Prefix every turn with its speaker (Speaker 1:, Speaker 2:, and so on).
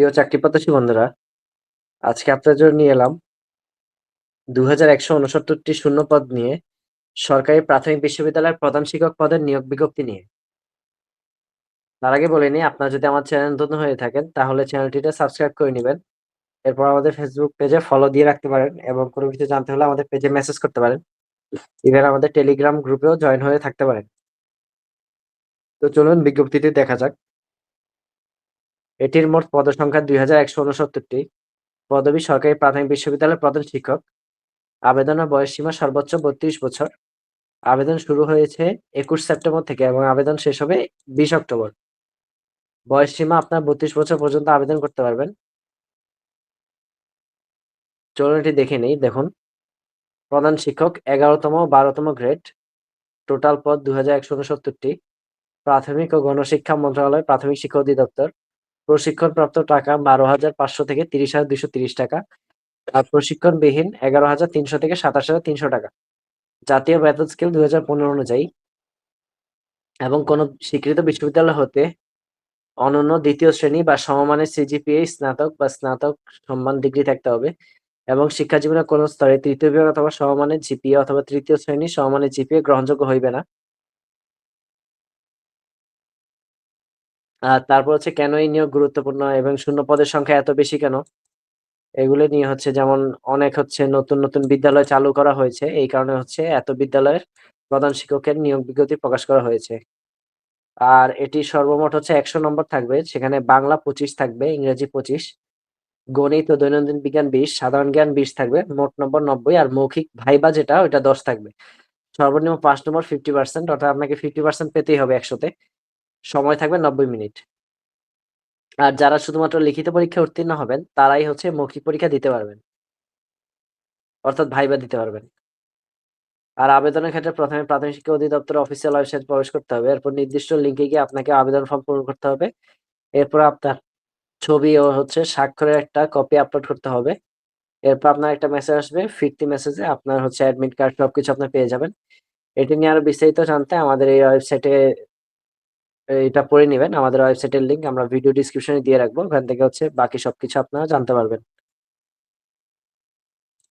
Speaker 1: প্রিয় চাকরি প্রত্যাশী বন্ধুরা, আজকে আপনার জন্য নিয়ে এলাম দু হাজার একশো উনসত্তরটি শূন্য পদ নিয়ে সরকারি প্রাথমিক বিশ্ববিদ্যালয়ের প্রধান শিক্ষক পদের নিয়োগ বিজ্ঞপ্তি নিয়ে। তার আগে বলে নিই, আপনারা যদি আমার চ্যানেল নতুন হয়ে থাকেন, তাহলে চ্যানেলটিতে সাবস্ক্রাইব করে নেবেন। এরপর আমাদের ফেসবুক পেজে ফলো দিয়ে রাখতে পারেন এবং কোনো কিছু জানতে হলে আমাদের পেজে মেসেজ করতে পারেন। ইভেন আমাদের টেলিগ্রাম গ্রুপেও জয়েন হয়ে থাকতে পারেন। তো চলুন বিজ্ঞপ্তিটি দেখা যাক। এটির মোট পদসংখ্যা দুই হাজার একশো উনসত্তরটি। পদবী সরকারি প্রাথমিক বিশ্ববিদ্যালয়ের প্রধান শিক্ষক। আবেদনের বয়স সীমা সর্বোচ্চ বত্রিশ বছর। আবেদন শুরু হয়েছে একুশ সেপ্টেম্বর থেকে এবং আবেদন শেষ হবে বিশ অক্টোবর। বয়স সীমা আপনার বত্রিশ বছর পর্যন্ত আবেদন করতে পারবেন। চলুন এটি দেখে নেই, দেখুন। প্রধান শিক্ষক এগারোতম বারোতম গ্রেড। টোটাল পদ দু হাজার একশো উনসত্তরটি। প্রাথমিক ও গণশিক্ষা মন্ত্রণালয় প্রাথমিক শিক্ষা অধিদপ্তর। প্রশিক্ষণপ্রাপ্ত টাকা বারো হাজার পাঁচশো থেকে তিরিশ হাজার দুশো তিরিশ টাকা। আর প্রশিক্ষণবিহীন এগারো হাজার তিনশো থেকে সাতাশ হাজার তিনশো টাকা। জাতীয় বেতন স্কেল দুই হাজার পনেরো অনুযায়ী এবং কোনো স্বীকৃত বিশ্ববিদ্যালয় হতে অনন্য দ্বিতীয় শ্রেণি বা সমমানের সিজিপিএ, স্নাতক বা স্নাতক সম্মান ডিগ্রি থাকতে হবে এবং শিক্ষা জীবনের কোনো স্তরে তৃতীয় বিভাগ অথবা সমমানের জিপিএ অথবা তৃতীয় শ্রেণি সমমানের জিপিএ গ্রহণযোগ্য হইবে না। তারপর হচ্ছে কেন এই নিয়োগ গুরুত্বপূর্ণ এবং শূন্য পদের সংখ্যা এত বেশি কেন? এগুলো নিয়ে হচ্ছে যেমন অনেক হচ্ছে নতুন নতুন বিদ্যালয় চালু করা হয়েছে। এই কারণে হচ্ছে এত বিদ্যালয়ের প্রধান শিক্ষকের নিয়োগ বিজ্ঞপ্তি প্রকাশ করা হয়েছে। আর এটি সর্বমোট হচ্ছে একশো নম্বর থাকবে। সেখানে বাংলা পঁচিশ থাকবে, ইংরেজি পঁচিশ, গণিত ও দৈনন্দিন বিজ্ঞান বিশ, সাধারণ জ্ঞান বিশ থাকবে, মোট নম্বর নব্বই, আর মৌখিক ভাইবা যেটা, ওইটা দশ থাকবে। সর্বনিম্ন পাঁচ নম্বর ফিফটি পার্সেন্ট অর্থাৎ আপনাকে ফিফটি পার্সেন্ট পেতেই হবে একশোতে। সময় থাকবে নব্বই মিনিট। আর যারা শুধুমাত্র লিখিত পরীক্ষা উত্তীর্ণ হবেন, তারাই হচ্ছে মৌখিক পরীক্ষা দিতে পারবেন। অর্থাৎ ভাইবা দিতে পারবেন। আর আবেদনের ক্ষেত্রে প্রথমে প্রাথমিক শিক্ষা অধিদপ্তর অফিসিয়াল ওয়েবসাইট প্রবেশ করতে হবে। এরপর নির্দিষ্ট লিঙ্কে গিয়ে আপনাকে আবেদন ফর্ম পূরণ করতে হবে। এরপর আপনার ছবি ও হচ্ছে স্বাক্ষরের একটা কপি আপলোড করতে হবে। এরপর আপনার একটা মেসেজ আসবে, ফিরতি মেসেজে আপনার হচ্ছে অ্যাডমিট কার্ড সবকিছু আপনার পেয়ে যাবেন। এটি নিয়ে আরও বিস্তারিত জানতে আমাদের এই ওয়েবসাইটে এটা পড়ে নেবেন। আমাদের ওয়েবসাইটের লিঙ্ক আমরা ভিডিও ডিসক্রিপশনে দিয়ে রাখব। ওখান থেকে হচ্ছে বাকি সবকিছু আপনারা জানতে পারবেন।